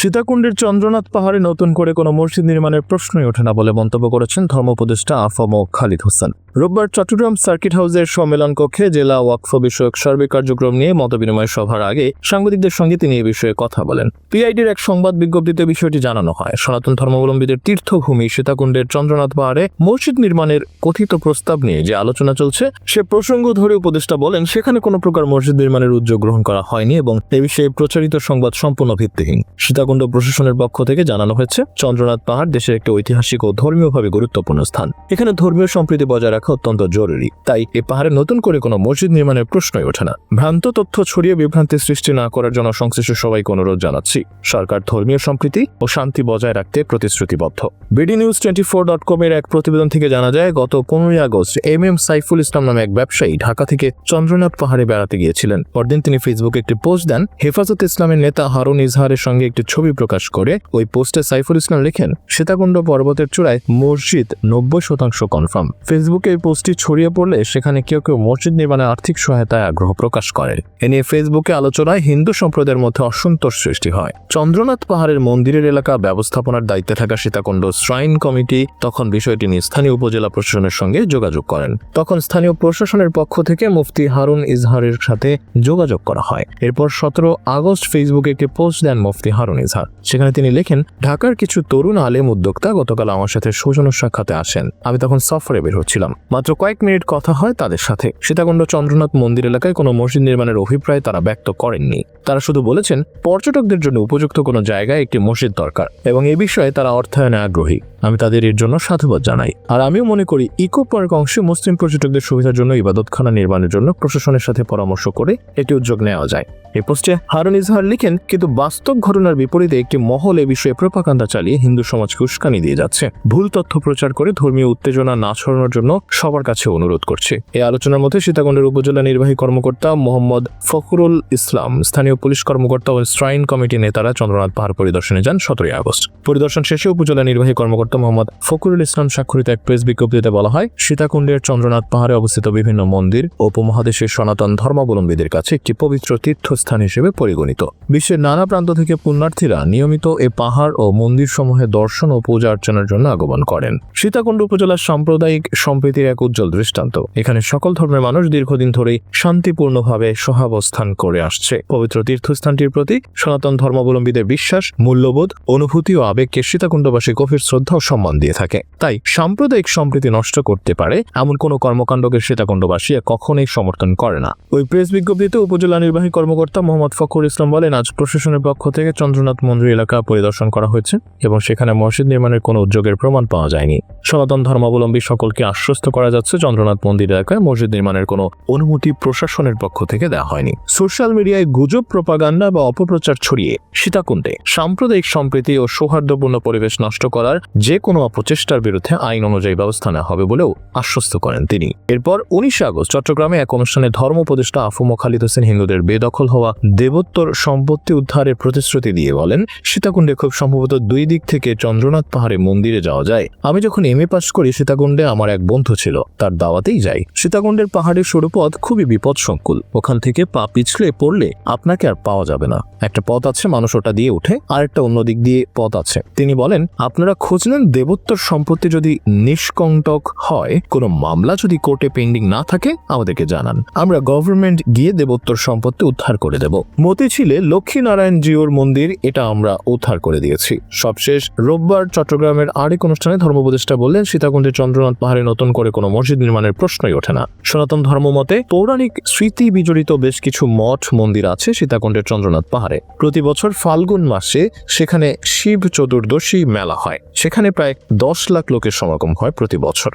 সীতাকুণ্ডের চন্দ্রনাথ পাহাড়ে নতুন করে কোনো মসজিদ নির্মাণের প্রশ্নই ওঠে না বলে মন্তব্য করেছেন ধর্ম উপদেষ্টা আফম খালিদ হোসেন। রোববার চট্টগ্রাম সার্কিট হাউসের সম্মেলন কক্ষে জেলা ওয়াকফ বিষয়ক সার্বিক কার্যক্রম নিয়ে মতবিনিময় সভার আগে সাংবাদিকদের সঙ্গে তিনি এ বিষয়ে কথা বলেন। পিআইডির এক সংবাদ বিজ্ঞপ্তিতে বিষয়টি জানানো হয়। সনাতন ধর্মাবলম্বীদের তীর্থভূমি সীতাকুণ্ডের চন্দ্রনাথ পাহাড়ে মসজিদ নির্মাণের কথিত প্রস্তাব নিয়ে যে আলোচনা চলছে, সে প্রসঙ্গ ধরে উপদেষ্টা বলেন, সেখানে কোনো প্রকার মসজিদ নির্মাণের উদ্যোগ গ্রহণ করা হয়নি এবং এ বিষয়ে প্রচারিত সংবাদ সম্পূর্ণ ভিত্তিহীন। সীতাকুণ্ড প্রশাসনের পক্ষ থেকে জানানো হয়েছে, চন্দ্রনাথ পাহাড় দেশের একটি ঐতিহাসিক ও ধর্মীয়ভাবে গুরুত্বপূর্ণ স্থান। এখানে ধর্মীয় সম্প্রীতি বজায় রাখা অত্যন্ত জরুরি। তাই এ পাহাড়ে নতুন করে কোনো মসজিদ নির্মাণের প্রশ্নই ওঠে না। ভ্রান্ত তথ্য ছড়িয়ে বিভ্রান্তি সৃষ্টি না করার জন্য সংশ্লিষ্ট সবাইকে অনুরোধ জানাচ্ছি, সরকার ধর্মীয় সম্প্রীতি ও শান্তি বজায় রাখতে প্রতিশ্রুতিবদ্ধ। BD news twenty four dot com এর এক প্রতিবেদন থেকে জানা যায়, গত পনেরোই August M M Saiful Islam নামে এক ব্যবসায়ী ঢাকা থেকে চন্দ্রনাথ পাহাড়ে বেড়াতে গিয়েছিলেন। পরদিন তিনি ফেসবুকে একটি পোস্ট দেন, হেফাজত ইসলামের নেতা হারুন ইজহারের সঙ্গে একটি ছবি প্রকাশ করে, ওই পোস্টে সাইফুল ইসলাম লেখেন, সীতাকুণ্ড পর্বতের চূড়ায় মসজিদ নব্বই শতাংশ কনফার্ম ফেসবুকে এই পোস্টটি ছড়িয়ে পড়লে সেখানে কেউ কেউ মসজিদ নির্মাণে আর্থিক সহায়তায় আগ্রহ প্রকাশ করে। এ নিয়ে ফেসবুকে আলোচনায় হিন্দু সম্প্রদায়ের মধ্যে অসন্তোষ সৃষ্টি হয়। চন্দ্রনাথ পাহাড়ের মন্দিরের এলাকা ব্যবস্থাপনার দায়িত্বে থাকা সীতাকুণ্ড শ্রাইন কমিটি তখন বিষয়টি নিয়ে স্থানীয় উপজেলা প্রশাসনের সঙ্গে যোগাযোগ করেন। তখন স্থানীয় প্রশাসনের পক্ষ থেকে মুফতি হারুন ইজহারের সাথে যোগাযোগ করা হয়। এরপর সতেরো আগস্ট ফেসবুকে একটি পোস্ট দেন মুফতি হারুন ইজহার সেখানে তিনি লেখেন, ঢাকার কিছু তরুণ আলেম উদ্যোক্তা গতকাল আমার সাথে সৌজন্য সাক্ষাতে আসেন। আমি তখন সফরে বের হচ্ছিলাম। মাত্র কয়েক মিনিট কথা হয় তাদের সাথে। সীতাকুণ্ড চন্দ্রনাথ মন্দির এলাকায় কোনো মসজিদ নির্মাণের অভিপ্রায় তারা ব্যক্ত করেননি। তারা শুধু বলেছেন, পর্যটকদের জন্য উপযুক্ত কোনো জায়গায় একটি মসজিদ দরকার এবং এ বিষয়ে তারা অর্থায়নে আগ্রহী। আমি তাদের এর জন্য সাধুবাদ জানাই। আর আমিও মনে করি, ইকো পার্ক অংশে মুসলিম পর্যটকদের সুবিধার জন্য ইবাদতখানা নির্মাণের জন্য প্রশাসনের সাথে পরামর্শ করে একটি উদ্যোগ নেওয়া যায়। এই পোস্টে হারুন ইজহার লিখেন, কিন্তু বাস্তব ঘটনার বিপরীতে একটি মহল এ বিষয়ে প্রপাকাণ্ডা চালিয়ে হিন্দু সমাজকে উস্কানি দিয়ে যাচ্ছে। ভুল তথ্য প্রচার করে ধর্মীয় উত্তেজনা না ছড়ানোর জন্য সবার কাছে অনুরোধ করছে। এই আলোচনার মধ্যে সীতাকুণ্ডের উপজেলা নির্বাহী কর্মকর্তা মোহাম্মদ ফখরুল ইসলাম, স্থানীয় পুলিশ কর্মকর্তা ও শ্রাইন কমিটি নেতারা চন্দ্রনাথ পাহাড় পরিদর্শনে যান সতেরোই আগস্ট। পরিদর্শন শেষে উপজেলা নির্বাহী কর্মকর্তা মোহাম্মদ ফখরুল ইসলাম স্বাক্ষরিত এক প্রেস বিজ্ঞপ্তিতে বলা হয়, সীতাকুণ্ডের চন্দ্রনাথ পাহাড়ে অবস্থিত বিভিন্ন মন্দির উপমহাদেশের সনাতন ধর্মাবলম্বীদের কাছে একটি পবিত্র তীর্থস্থান হিসেবে পরিগণিত। বিশ্বের নানা প্রান্ত থেকে পুণ্যার্থীরা নিয়মিত এ পাহাড় ও মন্দির সমূহে দর্শন ও পূজা অর্চনার জন্য আগমন করেন। সীতাকুণ্ড উপজেলার সাম্প্রদায়িক সম্প্রীতির এক উজ্জ্বল দৃষ্টান্ত। এখানে সকল ধর্মের মানুষ দীর্ঘদিন ধরেই শান্তিপূর্ণভাবে সহাবস্থান করে আসছে। পবিত্র তীর্থস্থানটির প্রতি সনাতন ধর্মাবলম্বীদের বিশ্বাস, মূল্যবোধ, অনুভূতি ও আবেগকে সীতাকুণ্ডবাসী গভীর শ্রদ্ধা ও সম্মান দিয়ে থাকে। তাই সাম্প্রদায়িক সম্প্রীতি নষ্ট করতে পারে এমন কোনো কর্মকাণ্ডকে সীতাকুণ্ডবাসী কখনোই সমর্থন করে না। ওই প্রেস বিজ্ঞপ্তিতে উপজেলা নির্বাহী কর্মকর্তা মোহাম্মদ ফখর ইসলাম বলেন, আজ প্রশাসনের পক্ষ থেকে চন্দ্রনাথ মন্দির এলাকা পরিদর্শন করা হয়েছে এবং সেখানে মসজিদ নির্মাণের কোনো উদ্যোগের প্রমাণ পাওয়া যায়নি। সনাতন ধর্মাবলম্বী সকলকে আশ্বস্ত করা যাচ্ছে চন্দ্রনাথ মন্দির এলাকায় মসজিদ নির্মাণের কোনো অনুমতি প্রশাসনের পক্ষ থেকে দেওয়া হয়নি। সোশ্যাল মিডিয়ায় গুজব, প্রপাগান্ডা বা অপপ্রচার ছড়িয়ে সীতাকুণ্ডে। সাম্প্রদায়িক সম্প্রীতি ও সৌহার্দ্যপূর্ণ পরিবেশ নষ্ট করার যে কোনো অপচেষ্টার বিরুদ্ধে আইন অনুযায়ী ব্যবস্থা নেওয়া হবে বলেও আশ্বস্ত করেন তিনি। এরপর উনিশে আগস্ট চট্টগ্রামে এক অনুষ্ঠানে ধর্ম উপদেষ্টা আফুম খালিদ হোসেন হিন্দুদের বেদখল হওয়া দেবোত্তর সম্পত্তি উদ্ধারের প্রতিশ্রুতি দিয়ে বলেন, সীতাকুণ্ডে খুব সম্ভবত দুই দিক থেকে চন্দ্রনাথ পাহাড়ে মন্দিরে যাওয়া যায়। আমি যখন এম এ পাস করি, সীতাকুণ্ডে আমার এক বন্ধু ছিল, তার দাওয়াতেই যাই। সীতাকুণ্ডের পাহাড়ের সরু পথ খুবই বিপদসংকুল। ওখান থেকে পা পিছলে পড়লে আপনাকে আর পাওয়া যাবে না। একটা পথ আছে, মানুষ ওটা দিয়ে উঠে আর একটা অন্য দিক দিয়ে পথ আছে। তিনি বলেন, আপনারা খোঁজ নেন, দেবোত্তর সম্পত্তি যদি নিষ্কণ্টক হয়, কোনো মামলা যদি কোর্টে পেন্ডিং না থাকে, আমাদেরকে জানান। আমরা গভর্নমেন্ট গিয়ে দেবোত্তর সম্পত্তি উদ্ধার করে দেব। মতিঝিলে লক্ষ্মীনারায়ণ জিওর মন্দির এটা আমরা উদ্ধার করে দিয়েছি। সবশেষ, রোববার চট্টগ্রামের আরেক অনুষ্ঠানে ধর্মোপদেষ্টা বললেন সীতাকুণ্ডের চন্দ্রনাথ পাহাড়ে নতুন করে কোনো মসজিদ নির্মাণের প্রশ্নই ওঠে না। সনাতন ধর্মমতে পৌরাণিক স্মৃতি বিজড়িত বেশ কিছু মঠ, মন্দির আছে সীতাকুণ্ডের চন্দ্রনাথ পাহাড়ে। প্রতি বছর ফাল্গুন মাসে সেখানে শিব চতুর্দশী মেলা হয়। সেখানে প্রায় দশ লাখ লোকের সমাগম হয় প্রতি বছর।